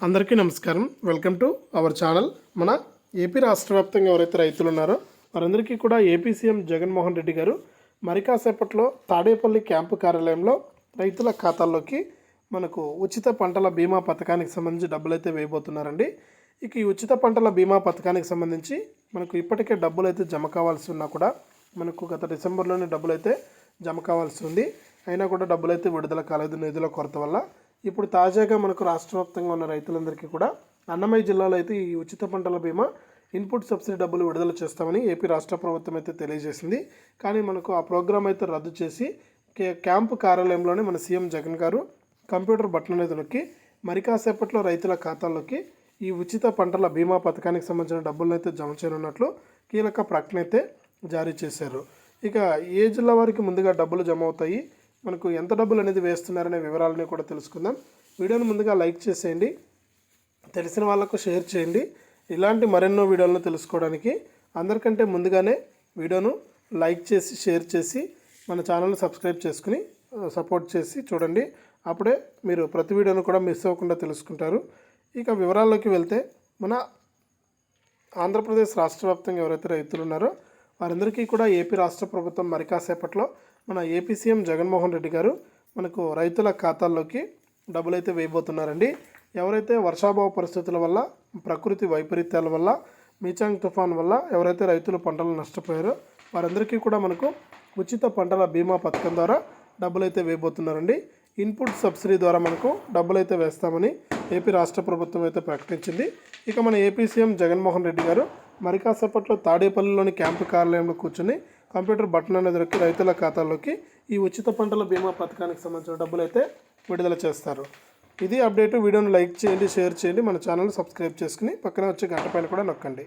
అందరికీ నమస్కారం. Welcome to our channel మన ఏపీ రాష్ట్ర వ్యాప్తంగా ఎవరైతే రైతులు ఉన్నారో వారందరికీ కూడా ఏపీ సీఎం జగన్మోహన్ రెడ్డి గారు మరి కాసేపట్లో తాడేపల్లి క్యాంపు కార్యాలయంలో రైతుల ఖాతాల్లోకి మనకు ఉచిత పంటల బీమా పథకానికి సంబంధించి డబ్బులు అయితే వేయబోతున్నారండి. ఇక ఈ ఉచిత పంటల బీమా పథకానికి సంబంధించి మనకు ఇప్పటికే డబ్బులు అయితే జమ కావాల్సి ఉన్నా కూడా మనకు గత డిసెంబర్లోనే డబ్బులు అయితే జమ కావాల్సి ఉంది. అయినా కూడా డబ్బులు అయితే విడుదల కాలేదు. నిధుల కొరత వల్ల ఇప్పుడు తాజాగా మనకు రాష్ట్ర వ్యాప్తంగా ఉన్న రైతులందరికీ కూడా అన్నమయ్య జిల్లాలో అయితే ఈ ఉచిత పంటల బీమా ఇన్పుట్ సబ్సిడీ డబ్బులు విడుదల చేస్తామని ఏపీ రాష్ట్ర ప్రభుత్వం అయితే తెలియజేసింది. కానీ మనకు ఆ ప్రోగ్రాం అయితే రద్దు చేసి క్యాంపు కార్యాలయంలోనే మన సీఎం జగన్ గారు కంప్యూటర్ బటన్ అనేది నొక్కి మరి కాసేపట్లో రైతుల ఖాతాల్లోకి ఈ ఉచిత పంటల బీమా పథకానికి సంబంధించిన డబ్బులను అయితే జమ చేయనున్నట్లు కీలక ప్రకటన అయితే జారీ చేశారు. ఇక ఏ జిల్లా వారికి ముందుగా డబ్బులు జమ అవుతాయి? మనకు ఎంత డబ్బులు అనేది వేస్తున్నారనే వివరాలని కూడా తెలుసుకుందాం. వీడియోని ముందుగా లైక్ చేసేయండి. తెలిసిన వాళ్ళకు షేర్ చేయండి. ఇలాంటి మరెన్నో వీడియోలను తెలుసుకోవడానికి అందరికంటే ముందుగానే వీడియోను లైక్ చేసి షేర్ చేసి మన ఛానల్ని సబ్స్క్రైబ్ చేసుకుని సపోర్ట్ చేసి చూడండి. అప్పుడే మీరు ప్రతి వీడియోను కూడా మిస్ అవ్వకుండా తెలుసుకుంటారు. ఇక వివరాల్లోకి వెళ్తే మన ఆంధ్రప్రదేశ్ రాష్ట్ర వ్యాప్తంగా ఎవరైతే రైతులు ఉన్నారో వారందరికీ కూడా ఏపీ రాష్ట్ర ప్రభుత్వం మరి కాసేపట్లో మన ఏపీ సీఎం జగన్మోహన్ రెడ్డి గారు మనకు రైతుల ఖాతాల్లోకి డబ్బులు అయితే వేయబోతున్నారండి. ఎవరైతే వర్షాభావ పరిస్థితుల వల్ల ప్రకృతి వైపరీత్యాల వల్ల మీచాంగ్ తుఫాన్ వల్ల ఎవరైతే రైతులు పంటలు నష్టపోయారో వారందరికీ కూడా మనకు ఉచిత పంటల బీమా పథకం ద్వారా డబ్బులు అయితే వేయబోతున్నారండి. ఇన్పుట్ సబ్సిడీ ద్వారా మనకు డబ్బులు అయితే వేస్తామని ఏపీ రాష్ట్ర ప్రభుత్వం అయితే ప్రకటించింది. ఇక మన ఏపీ సీఎం జగన్మోహన్ రెడ్డి గారు మరి కాసేపట్లో తాడేపల్లిలోని క్యాంపు కార్యాలయంలో కూర్చొని కంప్యూటర్ బటన్ అనేది నొక్కి రైతుల ఖాతాల్లోకి ఈ ఉచిత పంటల బీమా పథకానికి సంబంధించిన డబ్బులు అయితే విడుదల చేస్తారు. ఇది అప్డేట్. వీడియోను లైక్ చేయండి షేర్ చేయండి. మన ఛానల్ సబ్స్క్రైబ్ చేసుకుని పక్కన వచ్చే గంట పైన కూడా నొక్కండి.